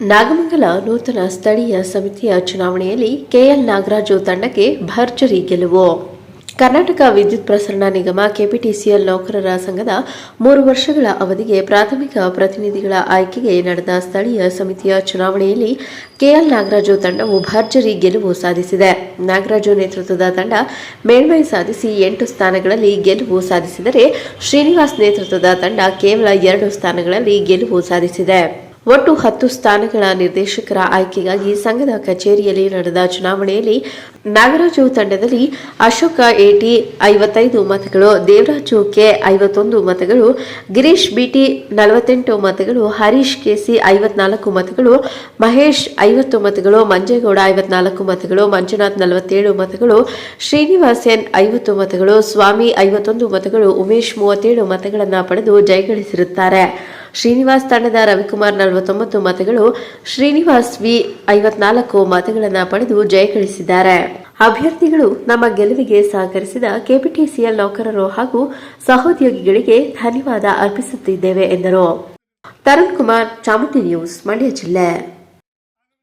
ನಾಗಮಂಗಲ ನೂತನ ಸ್ಥಳೀಯ ಸಮಿತಿಯ ಚುನಾವಣೆಯಲ್ಲಿ ಕೆಎಲ್ ನಾಗರಾಜು ತಂಡಕ್ಕೆ ಭರ್ಜರಿ ಗೆಲುವು. ಕರ್ನಾಟಕ ವಿದ್ಯುತ್ ಪ್ರಸರಣ ನಿಗಮ ಕೆಪಿಟಿಸಿಎಲ್ ನೌಕರರ ಸಂಘದ ಮೂರು ವರ್ಷಗಳ ಅವಧಿಗೆ ಪ್ರಾಥಮಿಕ ಪ್ರತಿನಿಧಿಗಳ ಆಯ್ಕೆಗೆ ನಡೆದ ಸ್ಥಳೀಯ ಸಮಿತಿಯ ಚುನಾವಣೆಯಲ್ಲಿ ಕೆಎಲ್ ನಾಗರಾಜು ತಂಡವು ಭರ್ಜರಿ ಗೆಲುವು ಸಾಧಿಸಿದೆ. ನಾಗರಾಜು ನೇತೃತ್ವದ ತಂಡ ಮೇಲ್ಮೈ ಸಾಧಿಸಿ ಎಂಟು ಸ್ಥಾನಗಳಲ್ಲಿ ಗೆಲುವು ಸಾಧಿಸಿದರೆ ಶ್ರೀನಿವಾಸ್ ನೇತೃತ್ವದ ತಂಡ ಕೇವಲ ಎರಡು ಸ್ಥಾನಗಳಲ್ಲಿ ಗೆಲುವು ಸಾಧಿಸಿದೆ. ಒಟ್ಟು ಹತ್ತು ಸ್ಥಾನಗಳ ನಿರ್ದೇಶಕರ ಆಯ್ಕೆಗಾಗಿ ಸಂಘದ ಕಚೇರಿಯಲ್ಲಿ ನಡೆದ ಚುನಾವಣೆಯಲ್ಲಿ ನಾಗರಾಜು ತಂಡದಲ್ಲಿ ಅಶೋಕ ಎಟಿ ಐವತ್ತೈದು ಮತಗಳು, ದೇವರಾಜು ಕೆ ಐವತ್ತೊಂದು ಮತಗಳು, ಗಿರೀಶ್ ಬಿಟಿ ನಲವತ್ತೆಂಟು ಮತಗಳು, ಹರೀಶ್ ಕೆಸಿ ಐವತ್ನಾಲ್ಕು ಮತಗಳು, ಮಹೇಶ್ ಐವತ್ತು ಮತಗಳು, ಮಂಜೇಗೌಡ ಐವತ್ನಾಲ್ಕು ಮತಗಳು, ಮಂಜುನಾಥ್ ನಲವತ್ತೇಳು ಮತಗಳು ಶ್ರೀನಿವಾಸ್ ಎನ್ ಐವತ್ತು ಮತಗಳು, ಸ್ವಾಮಿ ಐವತ್ತೊಂದು ಮತಗಳು, ಉಮೇಶ್ ಮೂವತ್ತೇಳು ಮತಗಳನ್ನು ಪಡೆದು ಜಯಗಳಿಸಿರುತ್ತಾರೆ. ಶ್ರೀನಿವಾಸ್ ತಂಡದ ರವಿಕುಮಾರ್ ನಲವತ್ತೊಂಬತ್ತು ಮತಗಳು, ಶ್ರೀನಿವಾಸ್ ವಿ ಐವತ್ನಾಲ್ಕು ಮತಗಳನ್ನು ಪಡೆದು ಜಯಗಳಿಸಿದ್ದಾರೆ ಅಭ್ಯರ್ಥಿಗಳು ನಮ್ಮ ಗೆಲುವಿಗೆ ಸಹಕರಿಸಿದ ಕೆಪಿಟಿಸಿಎಲ್ ನೌಕರರು ಹಾಗೂ ಸಹೋದ್ಯೋಗಿಗಳಿಗೆ ಧನ್ಯವಾದ ಅರ್ಪಿಸುತ್ತಿದ್ದೇವೆ ಎಂದರು. ತರುಣ್ ಕುಮಾರ್, ಚಾಮುಂಡಿ ನ್ಯೂಸ್, ಮಂಡ್ಯ ಜಿಲ್ಲೆ.